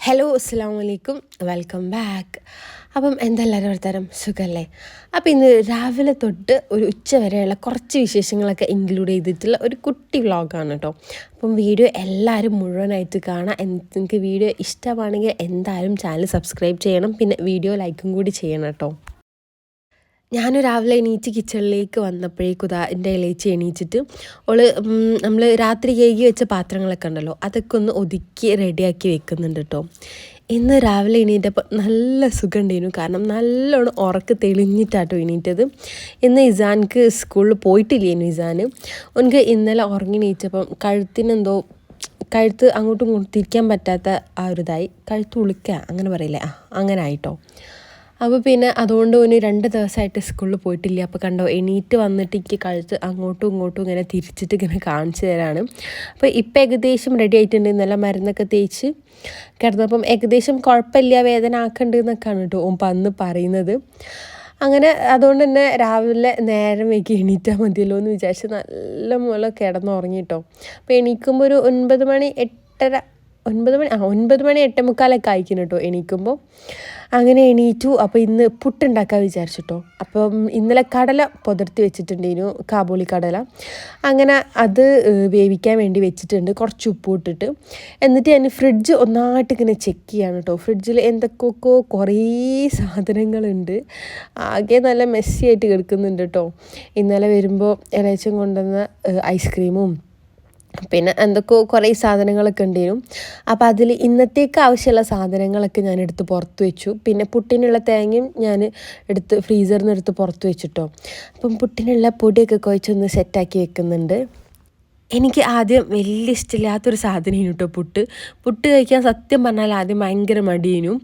Hello അസ്സാം വലൈക്കും welcome back അപ്പം എന്തെല്ലാവരും വർത്തരം സുഖമല്ലേ അപ്പോൾ ഇന്ന് രാവിലെ തൊട്ട് ഒരു ഉച്ച വരെയുള്ള കുറച്ച് വിശേഷങ്ങളൊക്കെ ഇൻക്ലൂഡ് ചെയ്തിട്ടുള്ള ഒരു കുട്ടി വ്ളോഗാണ് കേട്ടോ അപ്പം വീഡിയോ എല്ലാവരും മുഴുവനായിട്ട് കാണാം. നിങ്ങൾക്ക് വീഡിയോ ഇഷ്ടമാണെങ്കിൽ എന്തായാലും ചാനൽ സബ്സ്ക്രൈബ് ചെയ്യണം. പിന്നെ വീഡിയോ ലൈക്കും കൂടി ചെയ്യണം കേട്ടോ ഞാൻ രാവിലെ എണീറ്റ് കിച്ചണിലേക്ക് വന്നപ്പോഴേക്കും ഇതാ എന്റെ ഇളയിച്ച് എണീച്ചിട്ട് ഓൾ നമ്മൾ രാത്രി കേകി വെച്ച പാത്രങ്ങളൊക്കെ ഉണ്ടല്ലോ അതൊക്കെ ഒന്ന് ഒതുക്കി റെഡിയാക്കി വെക്കുന്നുണ്ട് കേട്ടോ. ഇന്ന് രാവിലെ എണീറ്റപ്പോൾ നല്ല സുഖം ഉണ്ടായിരുന്നു കാരണം നല്ലോണം ഉറക്ക് തെളിഞ്ഞിട്ടാട്ടോ എണീറ്റത്. ഇന്ന് ഇസാൻക്ക് സ്കൂളിൽ പോയിട്ടില്ലേനു ഇസാൻ എനിക്ക് ഇന്നലെ ഉറങ്ങി എണീറ്റപ്പം കഴുത്തിനെന്തോ കഴുത്ത് അങ്ങോട്ടും ഇങ്ങോട്ടും തിരിക്കാൻ പറ്റാത്ത ആ ഒരു ഇതായി. കഴുത്ത് ഉളിക്കുക അങ്ങനെ പറയില്ലേ? ആ അങ്ങനെ ആയിട്ടോ. അപ്പോൾ പിന്നെ അതുകൊണ്ട് ഓന് രണ്ട് ദിവസമായിട്ട് സ്കൂളിൽ പോയിട്ടില്ല. അപ്പോൾ കണ്ടോ എണീറ്റ് വന്നിട്ട് എനിക്ക് കഴുത്ത് അങ്ങോട്ടും ഇങ്ങോട്ടും ഇങ്ങനെ തിരിച്ചിട്ട് ഇങ്ങനെ കാണിച്ചു തരാണ്. അപ്പോൾ ഇപ്പം ഏകദേശം റെഡി ആയിട്ടുണ്ട്. മരുന്നൊക്കെ തേച്ച് കിടന്നപ്പം ഏകദേശം കുഴപ്പമില്ല വേദന ആക്കണ്ട് എന്നൊക്കെയാണ് കേട്ടോ ഓൻ പന്ന് പറയുന്നത്. അങ്ങനെ അതുകൊണ്ട് തന്നെ രാവിലെ നേരം വൈകി എണീറ്റാൽ മതിയല്ലോ എന്ന് വിചാരിച്ച് നല്ല മൂലം കിടന്നുറങ്ങിട്ടോ അപ്പോൾ എണീക്കുമ്പോൾ ഒരു ഒൻപത് മണി എട്ടര ഒൻപത് മണി ആ ഒൻപത് മണി എട്ടേ മുക്കാലൊക്കെ ആയിക്കുന്നു കേട്ടോ എണീക്കുമ്പോൾ അങ്ങനെ എണീറ്റു. അപ്പോൾ ഇന്ന് പുട്ടുണ്ടാക്കാൻ വിചാരിച്ചിട്ടോ. അപ്പം ഇന്നലെ കടല പുതിർത്തി വെച്ചിട്ടുണ്ടായിരുന്നു കാബൂളി കടല. അങ്ങനെ അത് വേവിക്കാൻ വേണ്ടി വെച്ചിട്ടുണ്ട്. കുറച്ച് ഉപ്പ് ഇട്ടിട്ട്. എന്നിട്ട് ഞാൻ ഫ്രിഡ്ജ് ഒന്നായിട്ട് ഇങ്ങനെ ചെക്ക് ചെയ്യാണ് കേട്ടോ ഫ്രിഡ്ജിൽ എന്തൊക്കെയൊക്കെ കുറേ സാധനങ്ങളുണ്ട്. ആകെ നല്ല മെസ്സിയായിട്ട് കിടക്കുന്നുണ്ട് കേട്ടോ ഇന്നലെ വരുമ്പോൾ ഇളയച്ചൻ കൊണ്ടുവന്ന ഐസ്ക്രീമും പിന്നെ എന്തൊക്കെയോ കുറേ സാധനങ്ങളൊക്കെ ഉണ്ടായിരുന്നു അപ്പോൾ അതിൽ ഇന്നത്തേക്ക് ആവശ്യമുള്ള സാധനങ്ങളൊക്കെ ഞാൻ എടുത്ത് പുറത്ത് വെച്ചു. പിന്നെ പുട്ടിനുള്ള തേങ്ങയും ഞാൻ എടുത്ത് ഫ്രീസറിൽ നിന്ന് എടുത്ത് പുറത്ത് വെച്ചിട്ടോ. അപ്പം പുട്ടിനുള്ള പൊടിയൊക്കെ കുഴച്ചൊന്ന് സെറ്റാക്കി വെക്കുന്നുണ്ട്. എനിക്ക് ആദ്യം വലിയ ഇഷ്ടമില്ലാത്തൊരു സാധനം കേട്ടോ പുട്ട്. പുട്ട് കഴിക്കാൻ സത്യം പറഞ്ഞാൽ ആദ്യം ഭയങ്കര മടിയനും.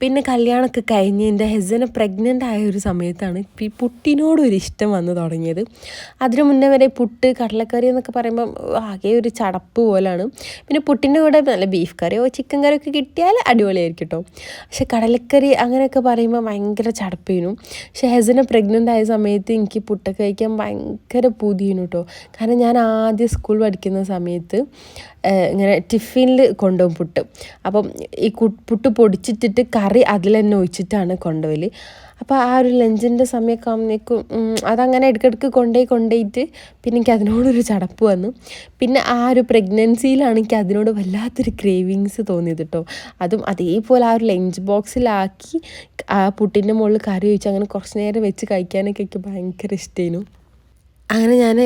പിന്നെ കല്യാണമൊക്കെ കഴിഞ്ഞ് എന്റെ ഹെസനെ പ്രഗ്നന്റ് ആയ ഒരു സമയത്താണ് ഈ പുട്ടിനോടൊരു ഇഷ്ടം വന്നു തുടങ്ങിയത്. അതിനു മുന്നേ വരെ പുട്ട് കടലക്കറി എന്നൊക്കെ പറയുമ്പം ആകെ ഒരു ചടപ്പ് പോലാണ്. പിന്നെ പുട്ടിന്റെ കൂടെ നല്ല ബീഫ് കറിയോ ചിക്കൻ കറിയോ ഒക്കെ കിട്ടിയാൽ അടിപൊളിയായിരിക്കും കേട്ടോ പക്ഷെ കടലക്കറി അങ്ങനെയൊക്കെ പറയുമ്പോൾ ഭയങ്കര ചടപ്പേനു. പക്ഷെ ഹെസനെ പ്രഗ്നന്റ് ആയ സമയത്ത് എനിക്ക് പുട്ടൊക്കെ കഴിക്കാൻ ഭയങ്കര പൂതിയേനു കേട്ടോ കാരണം ഞാൻ ആദ്യം സ്കൂൾ പഠിക്കുന്ന സമയത്ത് ഇങ്ങനെ ടിഫിനിൽ കൊണ്ടുപോകും പുട്ട്. അപ്പം ഈ പുട്ട് പൊടിച്ചിട്ടിട്ട് കറി അതിൽ തന്നെ ഒഴിച്ചിട്ടാണ് കൊണ്ടുപോകൽ അപ്പോൾ ആ ഒരു ലഞ്ചിന്റെ സമയമൊക്കെ ആകുമ്പോഴേക്കും അതങ്ങനെ ഇടയ്ക്കിടയ്ക്ക് കൊണ്ടുപോയി കൊണ്ടുപോയിട്ട് പിന്നെ എനിക്ക് അതിനോടൊരു ചടപ്പ് വന്നു. പിന്നെ ആ ഒരു പ്രഗ്നൻസിയിലാണ് എനിക്ക് അതിനോട് വല്ലാത്തൊരു ക്രേവിങ്സ് തോന്നിയത് കേട്ടോ അതും അതേപോലെ ആ ഒരു ലഞ്ച് ബോക്സിലാക്കി ആ പുട്ടിന്റെ മുകളിൽ കറി ഒഴിച്ച് അങ്ങനെ കുറച്ച് നേരം വെച്ച് കഴിക്കാനൊക്കെ എനിക്ക് ഭയങ്കര ഇഷ്ടമായിരുന്നു അങ്ങനെ ഞാൻ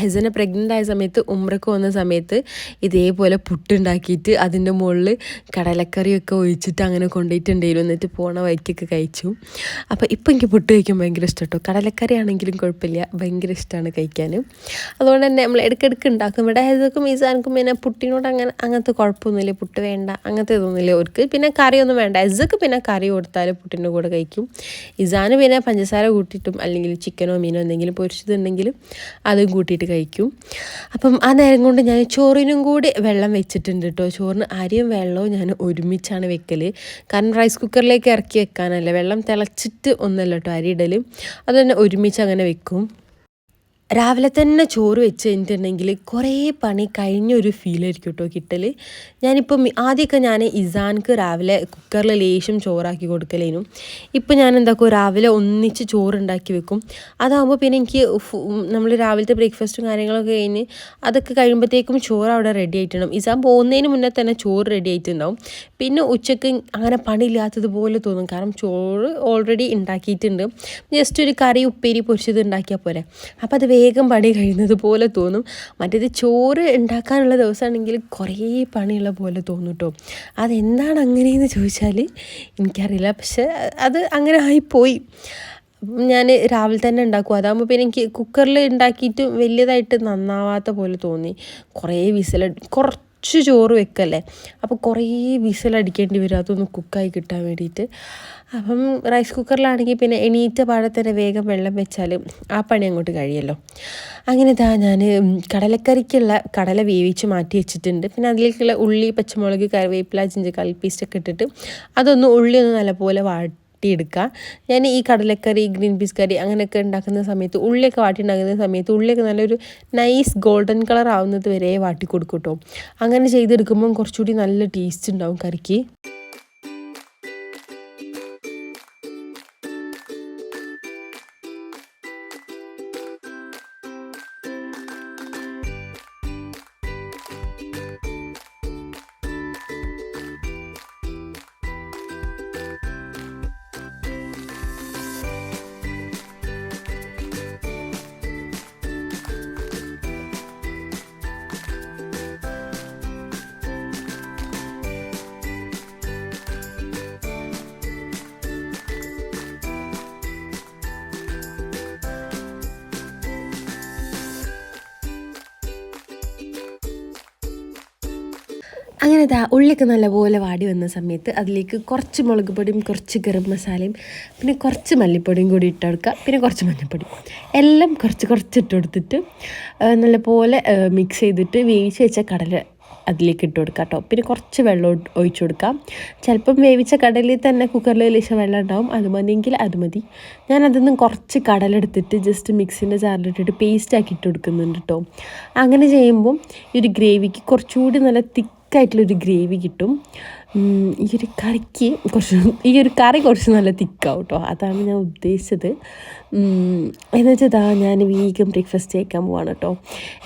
ഹെസനെ പ്രഗ്നന്റ് ആയ സമയത്ത് ഉമ്രക്ക് വന്ന സമയത്ത് ഇതേപോലെ പുട്ടുണ്ടാക്കിയിട്ട് അതിന്റെ മുകളിൽ കടലക്കറിയൊക്കെ ഒഴിച്ചിട്ട് അങ്ങനെ കൊണ്ടുപോയിട്ടുണ്ടായിരുന്നു. എന്നിട്ട് പോണ വഴിക്കൊക്കെ കഴിച്ചു. അപ്പോൾ ഇപ്പം എനിക്ക് പുട്ട് കഴിക്കാൻ ഭയങ്കര ഇഷ്ടം കേട്ടോ കടലക്കറി ആണെങ്കിലും കുഴപ്പമില്ല. ഭയങ്കര ഇഷ്ടമാണ് കഴിക്കാൻ അതുകൊണ്ട് തന്നെ നമ്മൾ ഇടയ്ക്കിടയ്ക്ക് ഉണ്ടാക്കും. ഇവിടെ ഹെസക്കും ഈസാനക്കും പിന്നെ പുട്ടിനോട് അങ്ങനെ അങ്ങനത്തെ കുഴപ്പമൊന്നുമില്ല. പുട്ട് വേണ്ട അങ്ങനത്തെ ഇതൊന്നുമില്ല അവർക്ക് പിന്നെ കറിയൊന്നും വേണ്ട. ഹെസക്ക് പിന്നെ കറി കൊടുത്താൽ പുട്ടിന്റെ കൂടെ കഴിക്കും. ഇസാന് പിന്നെ പഞ്ചസാര കൂട്ടിയിട്ടും അല്ലെങ്കിൽ ചിക്കനോ മീനോ എന്തെങ്കിലും പൊരിച്ചതുണ്ടെങ്കിൽ അതും കൂട്ടിയിട്ട് കഴിക്കും. അപ്പം ആ നേരം കൊണ്ട് ഞാൻ ചോറിനും കൂടി വെള്ളം വെച്ചിട്ടുണ്ട് കേട്ടോ ചോറിന് അരിയും വെള്ളവും ഞാൻ ഒരുമിച്ചാണ് വെക്കൽ കാരണം റൈസ് കുക്കറിലേക്ക് ഇറക്കി വെക്കാനല്ല. വെള്ളം തിളച്ചിട്ട് ഒന്നല്ല കേട്ടോ അരി ഇടൽ അത് തന്നെ ഒരുമിച്ച് അങ്ങനെ വെക്കും. രാവിലെ തന്നെ ചോറ് വെച്ച് കഴിഞ്ഞിട്ടുണ്ടെങ്കിൽ കുറേ പണി കഴിഞ്ഞൊരു ഫീലായിരിക്കും കേട്ടോ കിട്ടൽ ഞാനിപ്പം ആദ്യമൊക്കെ ഞാൻ ഇസാൻക്ക് രാവിലെ കുക്കറിൽ ലേശം ചോറാക്കി കൊടുക്കലേനു. ഇപ്പം ഞാൻ എന്താക്കും രാവിലെ ഒന്നിച്ച് ചോറുണ്ടാക്കി വെക്കും. അതാകുമ്പോൾ പിന്നെ എനിക്ക് നമ്മൾ രാവിലത്തെ ബ്രേക്ക്ഫാസ്റ്റും കാര്യങ്ങളൊക്കെ കഴിഞ്ഞ് അതൊക്കെ കഴിയുമ്പോഴത്തേക്കും ചോറ് അവിടെ റെഡി ആയിട്ടുണ്ടാവും. ഇസാൻ പോകുന്നതിന് മുന്നേ തന്നെ ചോറ് റെഡി ആയിട്ടുണ്ടാവും. പിന്നെ ഉച്ചയ്ക്ക് അങ്ങനെ പണിയില്ലാത്തതുപോലെ തോന്നും. കാരണം ചോറ് ഓൾറെഡി ഉണ്ടാക്കിയിട്ടുണ്ട്. ജസ്റ്റ് ഒരു കറി ഉപ്പേരി പൊരിച്ചത് ഉണ്ടാക്കിയാൽ പോലെ അപ്പോൾ അത് വേഗം പണി കഴിയുന്നത് പോലെ തോന്നും. മറ്റേത് ചോറ് ഉണ്ടാക്കാനുള്ള ദിവസമാണെങ്കിൽ കുറേ പണിയുള്ള പോലെ തോന്നും കേട്ടോ അതെന്താണ് അങ്ങനെയെന്ന് ചോദിച്ചാൽ എനിക്കറിയില്ല. പക്ഷെ അത് അങ്ങനെ ആയിപ്പോയി. ഞാൻ രാവിലെ തന്നെ ഉണ്ടാക്കും. അതാകുമ്പോൾ പിന്നെ എനിക്ക് കുക്കറിൽ ഉണ്ടാക്കിയിട്ട് വലിയതായിട്ട് നന്നാവാത്ത പോലെ തോന്നി. കുറേ വിസിൽ കുറച്ച് ചോറ് വെക്കല്ലേ? അപ്പോൾ കുറേ വിസിലടിക്കേണ്ടി വരും. അതൊന്ന് കുക്കായി കിട്ടാൻ വേണ്ടിയിട്ട്. അപ്പം റൈസ് കുക്കറിലാണെങ്കിൽ പിന്നെ എണീറ്റ പാടത്തന്നെ വേഗം വെള്ളം വെച്ചാൽ ആ പണി അങ്ങോട്ട് കഴിയല്ലോ. അങ്ങനെ താ ഞാൻ കടലക്കറിക്കുള്ള കടല വേവിച്ച് മാറ്റി വെച്ചിട്ടുണ്ട്. പിന്നെ അതിലേക്കുള്ള ഉള്ളി പച്ചമുളക് കറിവേപ്പില ജിഞ്ചർ കൽപ്പീസ്റ്റൊക്കെ ഇട്ടിട്ട് അതൊന്ന് ഉള്ളി ഒന്ന് നല്ലപോലെ വാട്ടി വാട്ടിയെടുക്കുക. ഞാൻ ഈ കടലക്കറി ഗ്രീൻ പീസ് കറി അങ്ങനെയൊക്കെ ഉണ്ടാക്കുന്ന സമയത്ത് ഉള്ളിയൊക്കെ വാട്ടി ഉണ്ടാക്കുന്ന സമയത്ത് ഉള്ളിയൊക്കെ നല്ലൊരു നൈസ് ഗോൾഡൻ കളർ ആവുന്നത് വരെ വാട്ടി കൊടുക്കും കേട്ടോ. അങ്ങനെ ചെയ്തെടുക്കുമ്പം കുറച്ചുകൂടി നല്ല ടേസ്റ്റ് ഉണ്ടാവും കറിക്ക്. അങ്ങനെ ഇതാ ഉള്ളിയൊക്കെ നല്ലപോലെ വാടി വന്ന സമയത്ത് അതിലേക്ക് കുറച്ച് മുളക് പൊടിയും കുറച്ച് ഗരം മസാലയും പിന്നെ കുറച്ച് മല്ലിപ്പൊടിയും കൂടി ഇട്ട് കൊടുക്കുക. പിന്നെ കുറച്ച് മഞ്ഞൾപ്പൊടി. എല്ലാം കുറച്ച് കുറച്ച് ഇട്ട് കൊടുത്തിട്ട് നല്ലപോലെ മിക്സ് ചെയ്തിട്ട് വേവിച്ച് വെച്ച കടല അതിലേക്ക് ഇട്ട് കൊടുക്കുക കേട്ടോ. പിന്നെ കുറച്ച് വെള്ളം ഒഴിച്ചു കൊടുക്കാം ചിലപ്പം വേവിച്ച കടലിൽ തന്നെ കുക്കറിൽ ലേശം വെള്ളം ഉണ്ടാവും. അത് മതിയെങ്കിൽ അത് മതി. ഞാൻ അതിൽ നിന്ന് കുറച്ച് കടലെടുത്തിട്ട് ജസ്റ്റ് മിക്സിന്റെ ജാറിലിട്ടിട്ട് പേസ്റ്റ് ആക്കി ഇട്ട് കൊടുക്കുന്നുണ്ട് കേട്ടോ. അങ്ങനെ ചെയ്യുമ്പം ഈ ഒരു ഗ്രേവിക്ക് കുറച്ചുകൂടി നല്ല തിക്കായിട്ടുള്ളൊരു ഗ്രേവി കിട്ടും. ഈ ഒരു കറിക്ക് കുറച്ച് ഈ ഒരു കറി കുറച്ച് നല്ല തിക്കാവും കേട്ടോ അതാണ് ഞാൻ ഉദ്ദേശിച്ചത്. എന്ന് വെച്ചാൽ ഞാൻ വീഗം ബ്രേക്ക്ഫാസ്റ്റ് കഴിക്കാൻ പോവാണ് കേട്ടോ.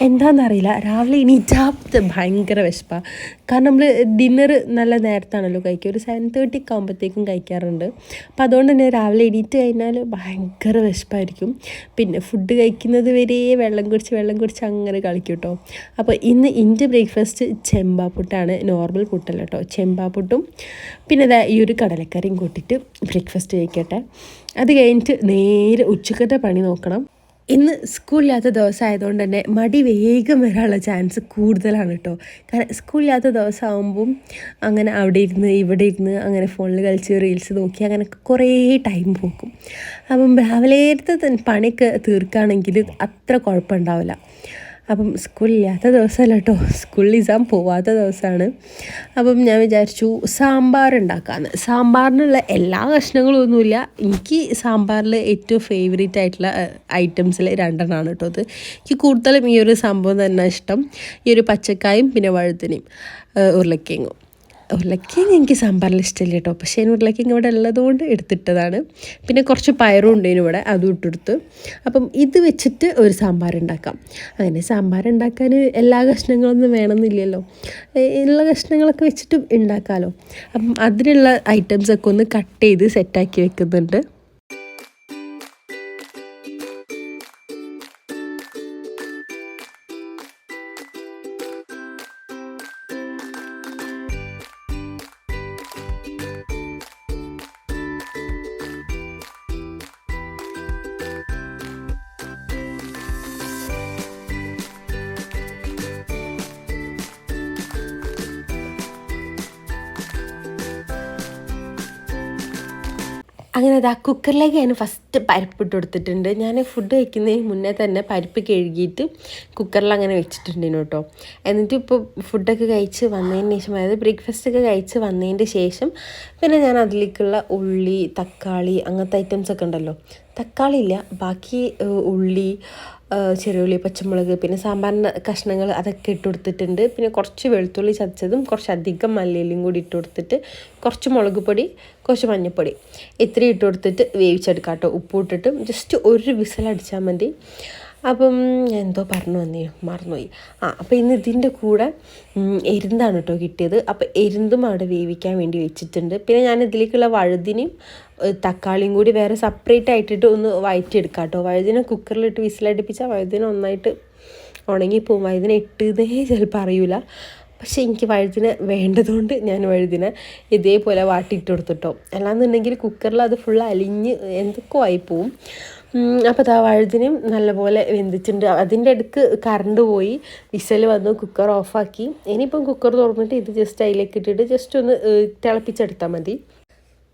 എന്താണെന്നറിയില്ല രാവിലെ ഇനി എണീറ്റാത്ത ഭയങ്കര വിശപ്പാണ് കാരണം നമ്മൾ ഡിന്നർ നല്ല നേരത്താണല്ലോ കഴിക്കുക. ഒരു സെവൻ തേർട്ടി ഒക്കെ ആകുമ്പോഴത്തേക്കും കഴിക്കാറുണ്ട്. അപ്പം അതുകൊണ്ട് തന്നെ രാവിലെ എണീറ്റ് കഴിഞ്ഞാൽ ഭയങ്കര വിശപ്പായിരിക്കും. പിന്നെ ഫുഡ് കഴിക്കുന്നത് വരെ വെള്ളം കുടിച്ച് വെള്ളം കുടിച്ച് അങ്ങനെ കളിക്കും കേട്ടോ. അപ്പോൾ ഇന്ന് എന്റെ ബ്രേക്ക്ഫാസ്റ്റ് ചെമ്പാപ്പുട്ടാണ് നോർമൽ പുട്ടല്ല കേട്ടോ. ചെമ്പാപ്പുട്ടും പിന്നെ ഈ ഒരു കടലക്കറിയും കൂട്ടിയിട്ട് ബ്രേക്ക്ഫാസ്റ്റ് കഴിക്കട്ടെ. അത് കഴിഞ്ഞിട്ട് നേരെ ഉച്ചക്കത്തെ പണി നോക്കണം. ഇന്ന് സ്കൂളില്ലാത്ത ദിവസമായതുകൊണ്ട് തന്നെ മടി വേഗം വരാനുള്ള ചാൻസ് കൂടുതലാണ് കേട്ടോ. കാരണം സ്കൂളില്ലാത്ത ദിവസമാകുമ്പം അങ്ങനെ അവിടെ ഇരുന്ന് ഇവിടെ ഇരുന്ന് അങ്ങനെ ഫോണിൽ കളിച്ച് റീൽസ് നോക്കി അങ്ങനെ കുറേ ടൈം പോകും. അപ്പം രാവിലത്തെ പണിക്ക് തീർക്കുകയാണെങ്കിൽ അത്ര കുഴപ്പമുണ്ടാവില്ല. അപ്പം സ്കൂളില്ലാത്ത ദിവസമല്ല കേട്ടോ സ്കൂളിൽ എക്സാം പോവാത്ത ദിവസമാണ്. അപ്പം ഞാൻ വിചാരിച്ചു സാമ്പാർ ഉണ്ടാക്കാമെന്ന് സാമ്പാറിനുള്ള എല്ലാ കഷ്ണങ്ങളും ഒന്നുമില്ല. എനിക്ക് സാമ്പാറിൽ ഏറ്റവും ഫേവറേറ്റ് ആയിട്ടുള്ള ഐറ്റംസിൽ രണ്ടെണ്ണമാണ് കേട്ടോ അത് എനിക്ക് കൂടുതലും ഈ ഒരു സംഭവം തന്നെ ഇഷ്ടം. ഈ ഒരു പച്ചക്കായും പിന്നെ വഴുതനയും ഉരുളക്കിങ്ങും ഉരുളക്കിഴങ്ങ് എനിക്ക് സാമ്പാറിൽ ഇഷ്ടമില്ല കേട്ടോ. പക്ഷേ അതിന് ഉരുളക്കിഴങ്ങ് ഇവിടെ ഉള്ളതുകൊണ്ട് എടുത്തിട്ടതാണ്. പിന്നെ കുറച്ച് പയറും ഉണ്ട് ഇവിടെ അതും ഇട്ടെടുത്ത്. അപ്പം ഇത് വെച്ചിട്ട് ഒരു സാമ്പാർ ഉണ്ടാക്കാം. അങ്ങനെ സാമ്പാർ ഉണ്ടാക്കാൻ എല്ലാ കഷ്ണങ്ങളൊന്നും വേണമെന്നില്ലല്ലോ. എല്ലാ കഷ്ണങ്ങളൊക്കെ വെച്ചിട്ട് ഉണ്ടാക്കാമല്ലോ അപ്പം അതിനുള്ള ഐറ്റംസൊക്കെ ഒന്ന് കട്ട് ചെയ്ത് സെറ്റാക്കി വെക്കുന്നുണ്ട്. അങ്ങനെ അത് ആ കുക്കറിലേക്ക് ഞാൻ ഫസ്റ്റ് പരിപ്പിട്ട് കൊടുത്തിട്ടുണ്ട് ഞാൻ ഫുഡ് വയ്ക്കുന്നതിന് മുന്നേ തന്നെ പരിപ്പ് കഴുകിയിട്ട് കുക്കറിൽ അങ്ങനെ വെച്ചിട്ടുണ്ടായിരുന്നു കേട്ടോ. എന്നിട്ട് ഇപ്പോൾ ഫുഡൊക്കെ കഴിച്ച് വന്നതിന് ശേഷം അതായത് ബ്രേക്ക്ഫാസ്റ്റ് ഒക്കെ കഴിച്ച് വന്നതിന്റെ ശേഷം പിന്നെ ഞാൻ അതിലേക്കുള്ള ഉള്ളി തക്കാളി അങ്ങനത്തെ ഐറ്റംസ് ഒക്കെ ഉണ്ടല്ലോ. തക്കാളി ഇല്ല ബാക്കി ഉള്ളി ചെറിയുള്ളി പച്ചമുളക് പിന്നെ സാമ്പാറിന്റെ കഷ്ണങ്ങൾ അതൊക്കെ ഇട്ട് കൊടുത്തിട്ടുണ്ട്. പിന്നെ കുറച്ച് വെളുത്തുള്ളി ചതച്ചതും കുറച്ച് അധികം മല്ലിയിലും കൂടി ഇട്ട് കൊടുത്തിട്ട് കുറച്ച് മുളക് പൊടി കുറച്ച് മഞ്ഞൾപ്പൊടി. ഇത്രയും ഇട്ട് കൊടുത്തിട്ട് വേവിച്ചെടുക്കാം കേട്ടോ. ഉപ്പ് ഇട്ടിട്ട്. ജസ്റ്റ് ഒരു വിസലടിച്ചാൽ മതി. അപ്പം ഞാൻ എന്തോ പറഞ്ഞു വന്നേ മറന്നുപോയി. ആ അപ്പോൾ ഇന്ന് ഇതിന്റെ കൂടെ എരുന്താണ് കേട്ടോ കിട്ടിയത്. അപ്പോൾ എരുന്തും അവിടെ വേവിക്കാൻ വേണ്ടി വെച്ചിട്ടുണ്ട്. പിന്നെ ഞാൻ ഇതിലേക്കുള്ള വഴുതിനും തക്കാളിയും കൂടി വേറെ സെപ്പറേറ്റ് ആയിട്ടിട്ട് ഒന്ന് വയറ്റിയെടുക്കാം കേട്ടോ. വഴുതിനെ കുക്കറിലിട്ട് വിസിലടിപ്പിച്ചാൽ വഴുതിനെ ഒന്നായിട്ട് ഉണങ്ങിപ്പോവും. വഴുതിനെ ഇട്ടതേ ചിലപ്പോൾ അറിയില്ല പക്ഷേ എനിക്ക് വഴുതിനെ വേണ്ടതുകൊണ്ട് ഞാൻ വഴുതിനെ ഇതേപോലെ വാട്ടിയിട്ട് കൊടുത്തിട്ടോ അല്ലാന്നുണ്ടെങ്കിൽ കുക്കറിൽ അത് ഫുൾ അലിഞ്ഞ് എന്തൊക്കെ ആയിപ്പോവും. അപ്പോൾ ആ വഴുതിനും നല്ലപോലെ വെന്തിച്ചിട്ടുണ്ട് അതിന്റെ അടുക്ക് കറണ്ട് പോയി. വിസൽ വന്നു കുക്കർ ഓഫാക്കി ഇനിയിപ്പം കുക്കർ തുറന്നിട്ട് ഇത് ജസ്റ്റ് അതിലേക്ക് ഇട്ടിട്ട് ജസ്റ്റ് ഒന്ന് തിളപ്പിച്ചെടുത്താൽ മതി.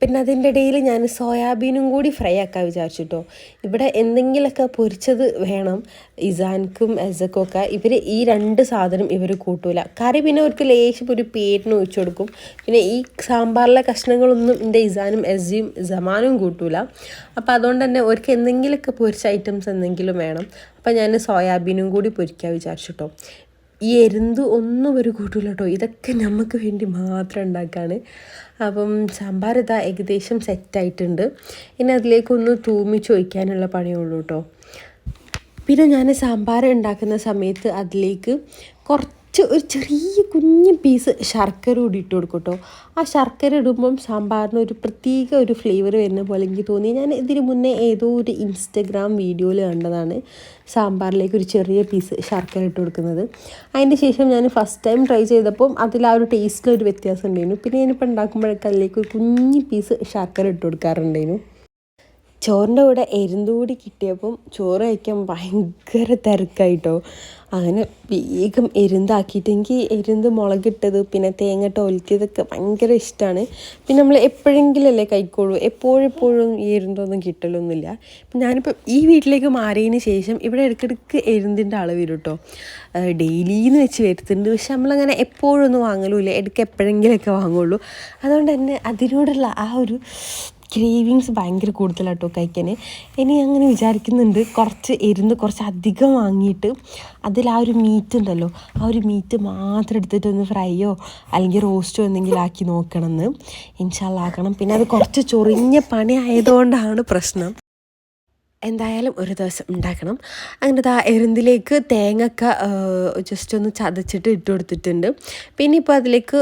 പിന്നെ അതിന്റെ ഇടയിൽ ഞാൻ സോയാബീനും കൂടി ഫ്രൈ ആക്കാൻ വിചാരിച്ചു കേട്ടോ ഇവിടെ എന്തെങ്കിലുമൊക്കെ പൊരിച്ചത് വേണം. ഇസാൻക്കും എസക്കും ഒക്കെ ഇവർ ഈ രണ്ട് സാധനം ഇവർ കൂട്ടൂല. കറി പിന്നെ അവർക്ക് ലേശം ഒരു പേരിന് ഒഴിച്ചു കൊടുക്കും. പിന്നെ ഈ സാമ്പാറിലെ കഷ്ണങ്ങളൊന്നും എന്റെ ഇസാനും എസ്സിയും ജമാനും കൂട്ടൂല. അപ്പോൾ അതുകൊണ്ട് തന്നെ അവർക്ക് എന്തെങ്കിലുമൊക്കെ പൊരിച്ച ഐറ്റംസ് എന്തെങ്കിലും വേണം. അപ്പോൾ ഞാൻ സോയാബീനും കൂടി പൊരിക്കാൻ വിചാരിച്ചു കേട്ടോ ഈ എരുന്ത് ഒന്നും ഒരു കൂട്ടില്ല കേട്ടോ ഇതൊക്കെ നമുക്ക് വേണ്ടി മാത്രം ഉണ്ടാക്കുകയാണ് അപ്പം സാമ്പാർ ഇതാ ഏകദേശം സെറ്റായിട്ടുണ്ട് ഇനി അതിലേക്കൊന്ന് തൂമി ചോദിക്കാനുള്ള പണിയുള്ളൂ കേട്ടോ പിന്നെ ഞാൻ സാമ്പാർ ഉണ്ടാക്കുന്ന സമയത്ത് അതിലേക്ക് കുറച്ച് ഒരു ചെറിയ കുഞ്ഞ് പീസ് ശർക്കര കൂടി ഇട്ട് കൊടുക്കും കേട്ടോ ആ ശർക്കര ഇടുമ്പം സാമ്പാറിന് ഒരു പ്രത്യേക ഒരു ഫ്ലേവർ വരുന്ന പോലെ എനിക്ക് തോന്നി. ഞാൻ ഇതിന് മുന്നേ ഏതോ ഒരു ഇൻസ്റ്റഗ്രാം വീഡിയോയിൽ കണ്ടതാണ് സാമ്പാറിലേക്ക് ഒരു ചെറിയ പീസ് ശർക്കര ഇട്ട് കൊടുക്കുന്നത്. അതിന്റെ ശേഷം ഞാൻ ഫസ്റ്റ് ടൈം ട്രൈ ചെയ്തപ്പം അതിൽ ആ ഒരു ടേസ്റ്റിലൊരു വ്യത്യാസം ഉണ്ടായിരുന്നു. പിന്നെ ഞാനിപ്പോൾ ഉണ്ടാക്കുമ്പോഴൊക്കെ അതിലേക്ക് ഒരു കുഞ്ഞ് പീസ് ശർക്കര ഇട്ട് കൊടുക്കാറുണ്ടായിരുന്നു. ചോറിന്റെ കൂടെ എരുന്തുകൂടി കിട്ടിയപ്പം ചോറ് കഴിക്കാൻ ഭയങ്കര തിരക്കായിട്ടോ. അങ്ങനെ വേഗം എരുന്താക്കിയിട്ട് എനിക്ക് എരുന്ത് മുളകിട്ടത് പിന്നെ തേങ്ങട്ട് ഒലിക്കിയതൊക്കെ ഭയങ്കര ഇഷ്ടമാണ് പിന്നെ നമ്മൾ എപ്പോഴെങ്കിലല്ലേ കഴിക്കുള്ളൂ. എപ്പോഴെപ്പോഴും ഈ എരുന്തൊന്നും കിട്ടലൊന്നുമില്ല. ഞാനിപ്പോൾ ഈ വീട്ടിലേക്ക് മാറിയതിന് ശേഷം ഇവിടെ ഇടയ്ക്കിടയ്ക്ക് എരുന്തിന്റെ അളവ് വരും കേട്ടോ ഡെയിലിന്ന് വെച്ച് വരുത്തുന്നുണ്ട്. പക്ഷെ നമ്മളങ്ങനെ എപ്പോഴൊന്നും വാങ്ങലുമില്ല ഇടയ്ക്ക് എപ്പോഴെങ്കിലൊക്കെ വാങ്ങുള്ളൂ. അതുകൊണ്ട് തന്നെ അതിനോടുള്ള ആ ഒരു ക്രേവിങ്സ് ഭയങ്കര കൂടുതലാട്ടോ കഴിക്കാൻ ഇനി അങ്ങനെ വിചാരിക്കുന്നുണ്ട്. കുറച്ച് എരുന്ന് കുറച്ച് അധികം വാങ്ങിയിട്ട് അതിൽ ആ ഒരു മീറ്റ് ഉണ്ടല്ലോ ആ ഒരു മീറ്റ് മാത്രം എടുത്തിട്ട് ഒന്ന് ഫ്രൈയോ അല്ലെങ്കിൽ റോസ്റ്റോ എന്തെങ്കിലും ആക്കി നോക്കണമെന്ന്. എന്ന് ഇൻഷാല്ലാക്കണം പിന്നെ അത് കുറച്ച് ചൊറിഞ്ഞ പണി ആയതുകൊണ്ടാണ് പ്രശ്നം. എന്തായാലും ഒരു ദിവസം ഉണ്ടാക്കണം. അങ്ങനെ ആ എരുന്തിലേക്ക് തേങ്ങക്ക ജസ്റ്റ് ഒന്ന് ചതച്ചിട്ട് ഇട്ട് കൊടുത്തിട്ടുണ്ട്. പിന്നെ ഇപ്പോൾ അതിലേക്ക്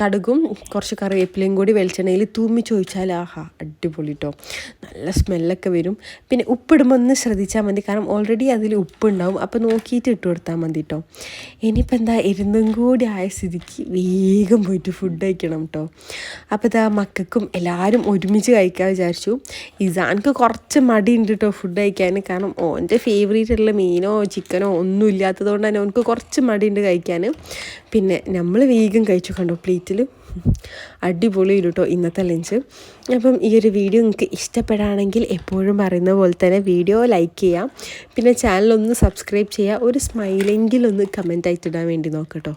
കടുകും കുറച്ച് കറിവേപ്പിലയും കൂടി വെളിച്ചെണ്ണയിൽ തൂമി ചോദിച്ചാൽ ആഹാ അടിപൊളി കേട്ടോ നല്ല സ്മെല്ലൊക്കെ വരും. പിന്നെ ഉപ്പിടുമ്പോൾ ഒന്ന് ശ്രദ്ധിച്ചാൽ മതി. കാരണം ഓൾറെഡി അതിൽ ഉപ്പുണ്ടാവും. അപ്പോൾ നോക്കിയിട്ട് ഇട്ട് കൊടുത്താൽ മതി കേട്ടോ ഇനിയിപ്പോൾ എന്താ എരുന്നും കൂടി ആയ സ്ഥിതിക്ക് വേഗം പോയിട്ട് ഫുഡ് കഴിക്കണം കേട്ടോ അപ്പോൾ ഇതാ മക്കൾക്കും എല്ലാവരും ഒരുമിച്ച് കഴിക്കാൻ വിചാരിച്ചു. ഇസാൻക്ക് കുറച്ച് മടിയുണ്ട് കേട്ടോ ഫുഡ് കഴിക്കാൻ കാരണം ഓന്റെ ഫേവറേറ്റ് ഉള്ള മീനോ ചിക്കനോ ഒന്നും ഇല്ലാത്തത് കൊണ്ട് തന്നെ ഓനക്ക് കുറച്ച് മടിയുണ്ട് കഴിക്കാൻ പിന്നെ നമ്മൾ വേഗം കഴിച്ചു കണ്ടോ പ്ലേറ്റിൽ അടിപൊളി കേട്ടോ ഇന്നത്തെ ലഞ്ച് അപ്പം ഈ ഒരു വീഡിയോ നിങ്ങൾക്ക് ഇഷ്ടപ്പെടുകയാണെങ്കിൽ എപ്പോഴും പറയുന്ന പോലെ തന്നെ വീഡിയോ ലൈക്ക് ചെയ്യാം. പിന്നെ ചാനലൊന്ന് സബ്സ്ക്രൈബ് ചെയ്യുക ഒരു സ്മൈലെങ്കിലും ഒന്ന് കമന്റ് ആയിട്ട് ഇടാൻ വേണ്ടി നോക്കട്ടോ